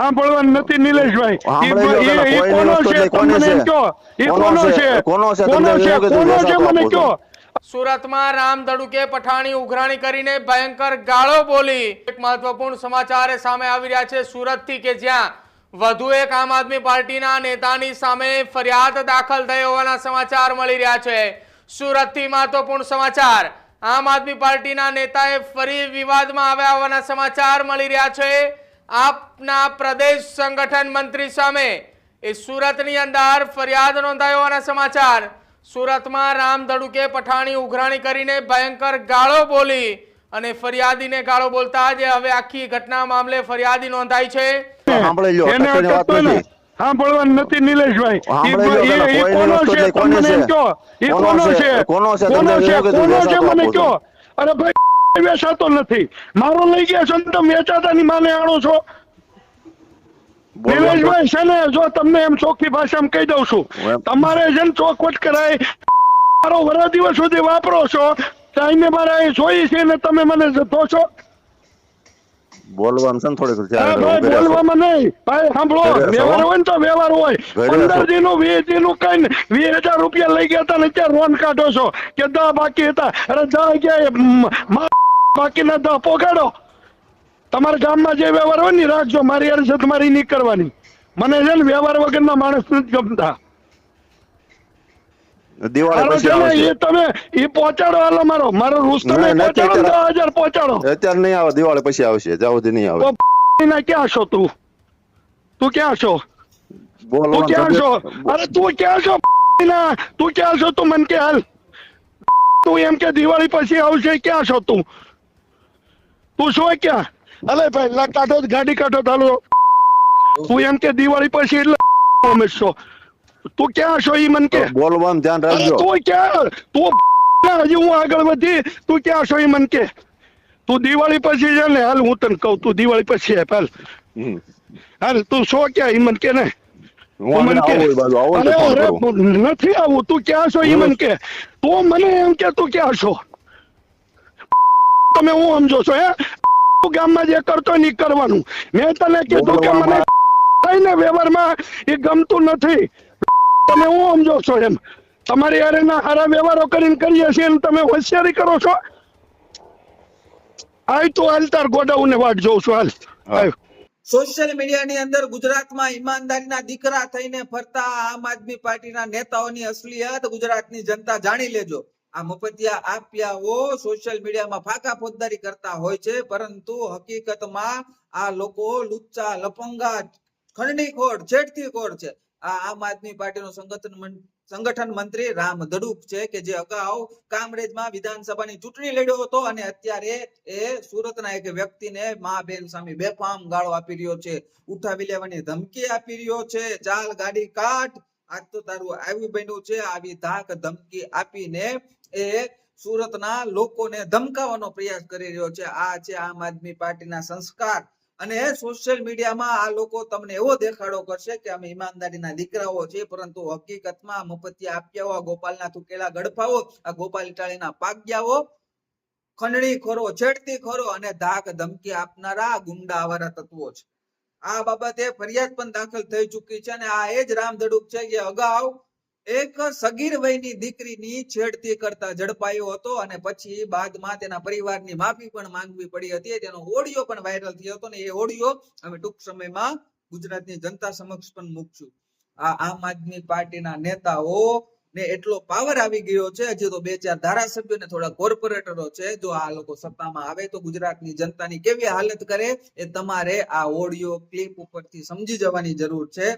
સાંભળવાનું નથી નિલેશભાઈ. સાંભળી ઈ- લો ઈ- ઈ પેલા, કોનો છે? તમને છે? એમ કોનો કોનો છે? છે? કોનો છે? કોનો છે? કોનો છે મને આપો સુરતમાં રામ ધડુકે પઠાણી ઉઘરાણી કરીને ભયંકર ગાળો બોલી. એક મહત્વપૂર્ણ સમાચાર સામે આવી રહ્યા છે સુરતથી કે જ્યાં વધુ એક આમ આદમી પાર્ટીના નેતાની સામે ફરિયાદ દાખલ થઈ હોવાના સમાચાર મળી રહ્યા છે. સુરતથી મહત્વપૂર્ણ સમાચાર. આમ આદમી પાર્ટીના નેતાએ ફરી વિવાદમાં આવ્યા હોવાના સમાચાર મળી રહ્યા છે. આપના પ્રદેશ સંગઠન મંત્રી સામે એ સુરતની અંદર ફરિયાદ નોંધાયો હોવાના સમાચાર. સુરતમાં રામ ધડુકે પઠાણી ઉઘરાણી કરીને ભયંકર ગાળો બોલી અને ફરિયાદીને ગાળો બોલતા જ હવે આખી ઘટના મામલે ફરિયાદી નોંધાઈ છે. સાંભળવાનું નથી નિલેશભાઈ. કોનો કોની કોનો મને અરે ભાઈ વેચાતો નથી. મારો લઈ ગયા છો ને તમે વેચાતાની માને આણો છો. નિલેશભાઈ છે ને જો તમને એમ ચોખ્ખી ભાષામાં કહી દઉં છું. તમારે છે ને ચોખવટ કરાય મારો વરા દિવસ સુધી વાપરો છો. ટાઈમે મારે જોઈ છે ને તમે મને જતો છો. ને થોડીક. બોલવામાં નહીં. ભાઈ સાંભળો વ્યવહાર હોય ને તો વ્યવહાર હોય. પંદર દિનનું વીસ દિનનું કઈ વીસ હજાર રૂપિયા લઈ ગયા હતા ને અત્યારે કાઢો છો. કે દા બાકી હતા. અરે દા ગયા બાકીના દા પોગાડો. તમારા ગામમાં જે વ્યવહાર હોય ને રાખજો. મારી છે તમારી નહીં કરવાની. મને છે ને વ્યવહાર વગરના માણસ નથી ગમતા. દિવાળી મારો પછી છે ને આવશે એ તમે એ પહોંચાડો હાલો મારો. મારો રૂસ્તમ નહીં, પહોંચાડો અત્યારે. દસ હજાર પહોંચાડો. અત્યારે નહીં આવે દિવાળી પછી આવશે જ્યાં નહીં આવે. ના ક્યાં છો તું? તું ક્યાં છો? તું ક્યાં છો? અરે તું ક્યાં છો ના? તું ક્યાં છો તું મને કે હાલ. તું એમ કે દિવાળી પછી આવશે ક્યાં છો તું? તું શું ક્યાં? અલે ભાઈ લા કાઢો ગાડી કાઢો ચાલો તું એમ કે દિવાળી પછી એટલે તું ક્યાં છો ઈ મન કે? બોલવાનું ધ્યાન રાખજો. તું ક્યાં? તું હજી હું આગળ વધી. તું ક્યાં છો ઈ મન કે? તું દિવાળી પછી છે ને હાલ હું તને કહું તું દિવાળી પછી હે હાલ. હાલ તું છો ક્યાં ઈ મન કે ને? હું. નથી આવું તું ક્યાં છો ઈ મન કે? તું મને એમ કે તું ક્યાં છો? તમે હું સમજો છો હે? ગામમાં જે કરતો નહીં કરવાનું. મેં તને કીધું કે મને થઈને વ્યવહારમાં એ ગમતું નથી. તમે હું સમજો છો એમ? તમારી હારે ના હારા વ્યવહારો કરીને કરીએ છીએ તમે હોશિયારી કરો છો? આય તું હાલ તાર ગોડાઉન ને વાટ જોઉં છું હાલ. હા. સોશિયલ મીડિયાની અંદર ગુજરાતમાં ઈમાનદારીના દીકરા થઈને ફરતા આમ આદમી પાર્ટીના નેતાઓની અસલિયત ગુજરાતની જનતા જાણી લેજો. આ મફતિયા આપ્યાઓ સોશિયલ મીડિયામાં ફાકા ફોજદારી કરતા હોય છે. પરંતુ હકીકતમાં આ લોકો લુચ્ચા, લપંગા ખંડણીખોર છેડતીખોર છે. આ આમ આદમી પાર્ટીનો સંગઠન સંગઠન મંત્રી રામ દડુક છે કે જે અગાઉ કામરેજમાં વિધાનસભાની ચૂંટણી લડ્યો હતો અને અત્યારે એ સુરતના એક વ્યક્તિને મા બેન સામે બેફામ ગાળો આપી રહ્યો છે. ઉઠાવી લેવાની ધમકી આપી રહ્યો છે. ચાલ ગાડી કાઢ. આજ તો તારું આવ્યું બન્યું છે. આવી ધાક ધમકી આપીને એ સુરતના લોકોને ધમકાવવાનો પ્રયાસ કરી રહ્યો છે. આ છે આમ આદમી પાર્ટીના સંસ્કાર અને સોશિયલ મીડિયામાં આ લોકો તમને એવો દેખાડો કરશે કે અમે ઈમાનદારીના દીકરાઓ છીએ, પરંતુ હકીકતમાં મફતિયા આપ્યાઓ, આ ગોપાલના થૂકેલા ગડફાઓ, આ ગોપાલ ઇટાળીના પાગ્યાઓ ખંડણી ખોરો છેડતી ખોરો અને ધાક ધમકી આપનારા ગુંડા આવારા તત્વો છે. આ બાબતે ફરિયાદ પણ દાખલ થઈ ચૂકી છે અને આ એ જ રામ ધડુક છે કે અગાઉ એક સગીર વયની દીકરીની છેડતી કરતા ઝડપાયો હતો અને પછી બાદમાં તેના પરિવારની માફી પણ માંગવી પડી હતી. તેનો ઓડિયો પણ વાયરલ થયો હતો ને એ ઓડિયો અમે ટૂંક સમયમાં ગુજરાતની જનતા સમક્ષ પણ મૂકશું. આ આમ આદમી પાર્ટીના નેતાઓ ને એટલો પાવર આવી ગયો છે. હજી તો બે ચાર ધારાસભ્યો ને થોડા કોર્પોરેટરો છે. જો આ લોકો સત્તામાં આવે તો ગુજરાતની જનતાની કેવી હાલત કરે એ તમારે આ ઓડિયો ક્લિપ ઉપરથી સમજી જવાની જરૂર છે.